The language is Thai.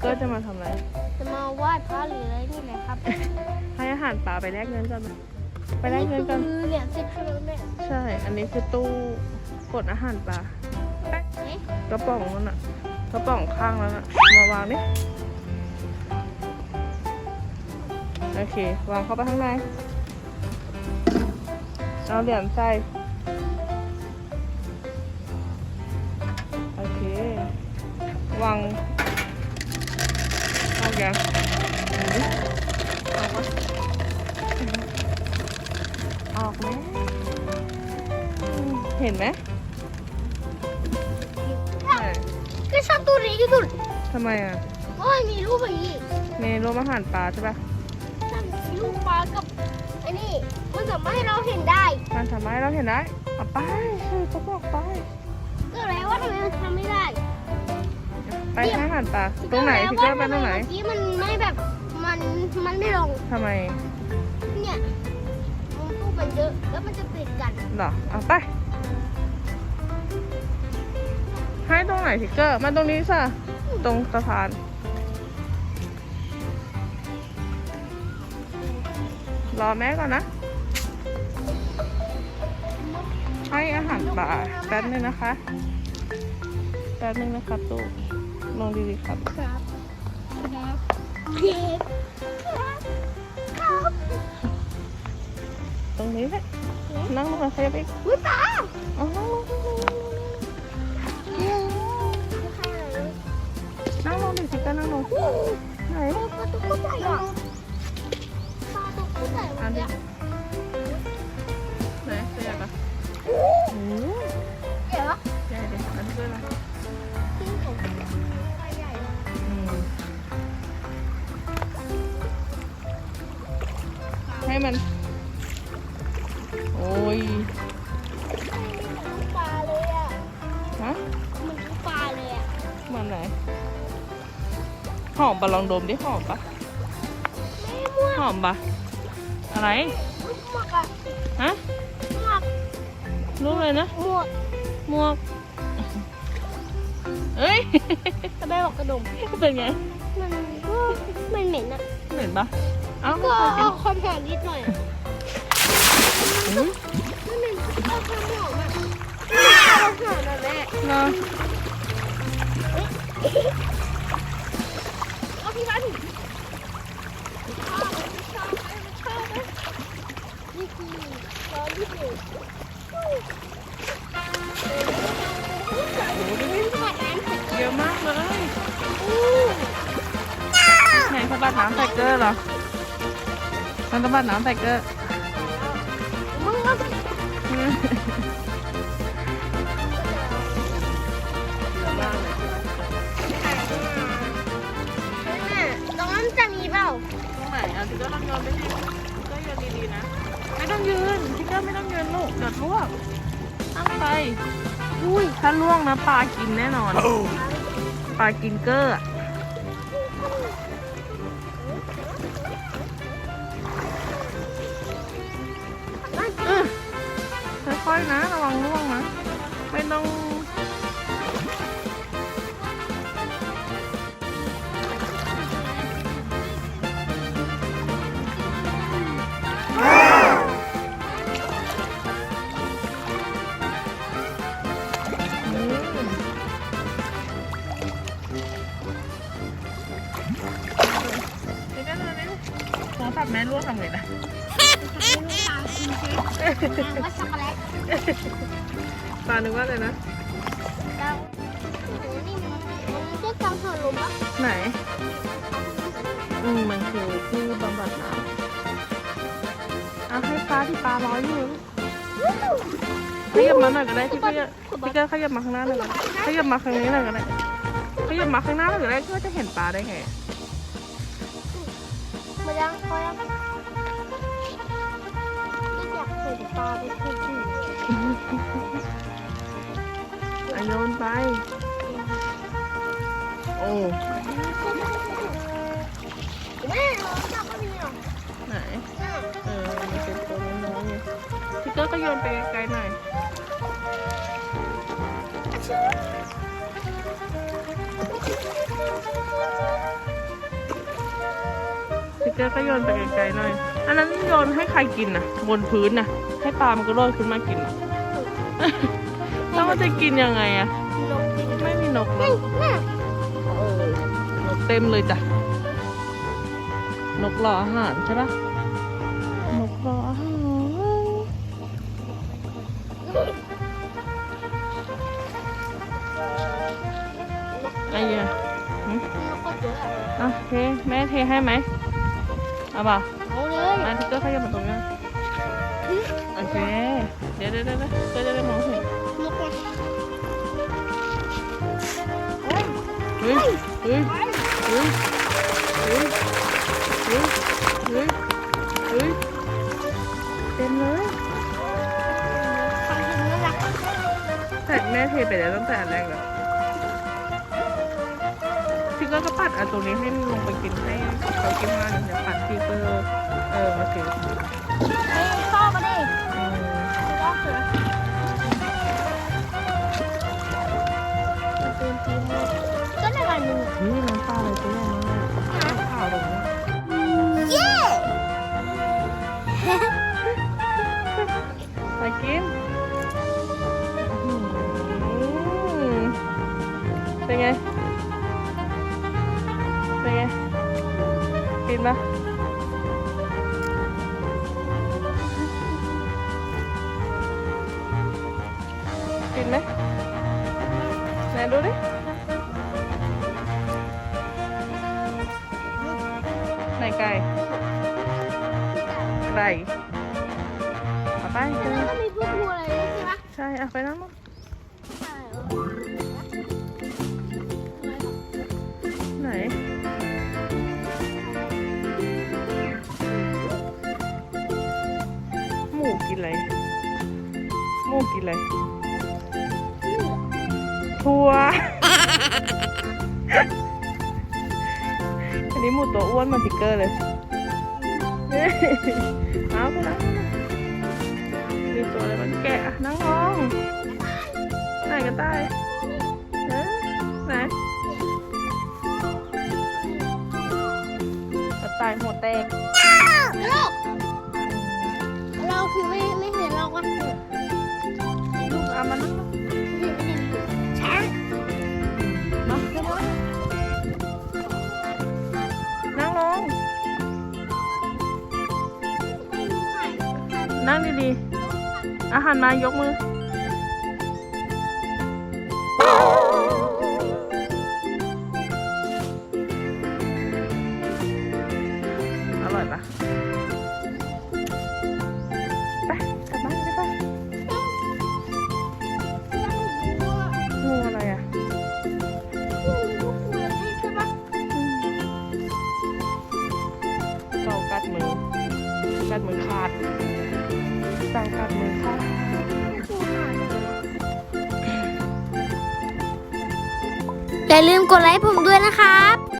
เกอร์จะมาทำอะไร จะมาไหว้พระหรืออะไรนี่แหละครับให้อาหารปลาไปแลกเงินกันไหมไปแลกเงินกันคือเหรียญสิบห้าแม่ใช่ อันนี้คือตู้กดอาหารปลาเอ๊ะกระป๋องนั่นน่ะกระป๋องข้างแล้วน่ะมาวางนี่โอเค วางเข้าไปข้างในเอาเหรียญใส่โอเควางเอาแกงเอาปะออกไหมอืมเห็นไหมไหนก็ชอบตัวนี้ที่สุดทำไมอะโอ้ยมีรูปแบบนี้ในโรงอาหารปลาใช่ปะนั่นมีรูปปลากับไอ้นี่มันสามารถให้เราเห็นได้ มันทำให้เราเห็นได้เอาไปใช่เขาบอกไปก็แล้วว่าทำไมมันทำไม่ได้ไปให้อาหารปลาตรงไหนพี่เกอร์ไปตรงไหน เมื่อกี้มันไม่แบบมันมันไม่ลง ทำไมเนี่ยมันพูดมันเยอะแล้วมันจะติดกันเหรอเอาไป ให้ตรงไหนพี่เกอร์มาตรงนี้ซะตรงสะพาน รอแม่ก่อนนะ ให้อาหารปลาแป๊บนึงนะคะ แป๊บนึงนะครับตู้ลง ดีๆครับ ครับครับเก็บครับครับตรงนี้แหละนั่งลงมาขยับอีกอุ้ยตาอ๋อนั่งลงดิสิกานั่งลงไหนปลาตัวใหญ่อะปลาตัวใหญ่ ให้มัน โอ้ยมันปลาเลยอะฮะมันปลาเลยอะมันไหน หอมปะลองดมดิหอมปะไม่ม่วงหอมปะอะไรหมวกอะฮะหมวกรู้เลยนะหมวกหมวกเอ้ยกระได้บอกกระดมเป็นไง มันก็มันเหม็นอะเหม็นปะ เอ้าก็ไม่เคยกินเอาความหอมนิดหน่อยอะอืมมันเหม็นเอาความหอมอะเอาความหอมอะแม่เนาะเอาพี่บ้านชอบชอบชอบนี่คือร้อนที่สุดโอ้โหดูดิขนาดนั้นเยอะมากเลยไหนสะบัดน้ำใส่เกลือเหรอ มันสะบัดน้ำใส่เกลือมึงก็อืมแม่ตรงนั้นจะมีเปล่าตรงไหนเอาทิกเกอร์ลองโยนไปสิทิกเกอร์โยนดีๆนะ ไม่ต้องยืนทิกเกอร์ไม่ต้องยืนลูกเดี๋ยวล่วงตั้งไปอุ้ยถ้าล่วงนะปลากินแน่นอน ปลากินเกอร์ ค่อยๆนะ ระวังล่วงนะ ไม่ต้องอืมเดี๋ยวๆๆๆโทรศัพท์แม่ร่วงทำไงนะ ว่าช็อกโกแลต ปลานึกว่าเลยนะ แล้วโอ้โหนี่มันมันเรียกกังหันลมปะไหน อืมมันคือที่บำบัดน้ำเอาให้ปลาที่ปลาร้อยอยู่ขยับมาหน่อยก็ได้พี่ก็จะพี่ก็ขยับมาข้างหน้าหน่อยก็ได้ขยับมาข้างนี้หน่อยก็ได้ขยับมาข้างหน้าหน่อยก็ได้เพื่อจะเห็นปลาได้ไง มายังพอยังไม่ อยากเห็นปลาไปพูดถึงอะโยนไป โอ้แม่เราจับก็มีหรอไหน เออมันเป็นตัวน้อยๆไงพี่เกอร์ก็โยนไปไกลๆหน่อย พี่เกอร์ก็โยนไปไกลๆหน่อย อันนั้นโยนให้ใครกินน่ะบนพื้นน่ะให้ปลามันก็โดดขึ้นมากินน่ะแล้วมันจะกินยังไงอะลงกินไม่มีนกเลนั่ยนน่ะเออนกเต็มเลยจ้ะ นกรออาหารใช่ปะนกรออาหารไอ้เหี้ยหึนกก็เยอะอะอะเทแม่เทให้ไหมเอาเปล่าเอาเลย มาทิกเกอร์ขยับมาตรงนี้โอเค เดี๋ยวเดี๋ยวเดี๋ยวเดี๋ยวเดี๋ยวจะได้มองเห็นนกเลยโอ้ยเฮ้ยเฮ้ยเฮ้ยเฮ้ยเฮ้ยเฮ้ยเฮ้ยเต็มเลยทำถึงแล้วนะแต่แม่เทไปแล้วตั้งแต่อันแรกแล้วทิกเกอร์ก็ปัดอันตรงนี้ให้ลงไปกินให้เขากินมาเดี๋ยวปัดทิกเกอร์ เออโอเคเฮ้ยชอบมาดิอืมชอเสือมันเป็นทีมเลยก็ในวันหนึ่งนี่น้ำปลาอะไรตัวใหญ่ากน้ำขาวตรงนี้เย้ไปกินเป็นไง เป็นไง กินปะ กินไหมไหนดูดิไหนไก่ไก่เอาไปเจอก็มีพวกวัวอะไรด้วยใช่ปะใช่เอาไปนั่งมั้งไหนหมูกินอะไรหมูกินอะไร ถั่วอันนี้หมูตัวอ้วนเหมาทิกเกอร์เลยเอาไปนั่งมีตัวอะไรมันแกะอะนั่งลงไหนกันได้เอ๊ะไหนกระต่ายหัวแตกลูกเราคือไม่ไม่เห็นเราก็เห็นลูกเอามานั่ง นั่งดีๆ อาหารมายกมือ อร่อยปะไปกลับบ้านไปปะงูอะไรอะเต่ากัดมือกัดมือขาด เต่ากัดมือค่ะอย่าลืมกดไลค์ผมด้วยนะครับ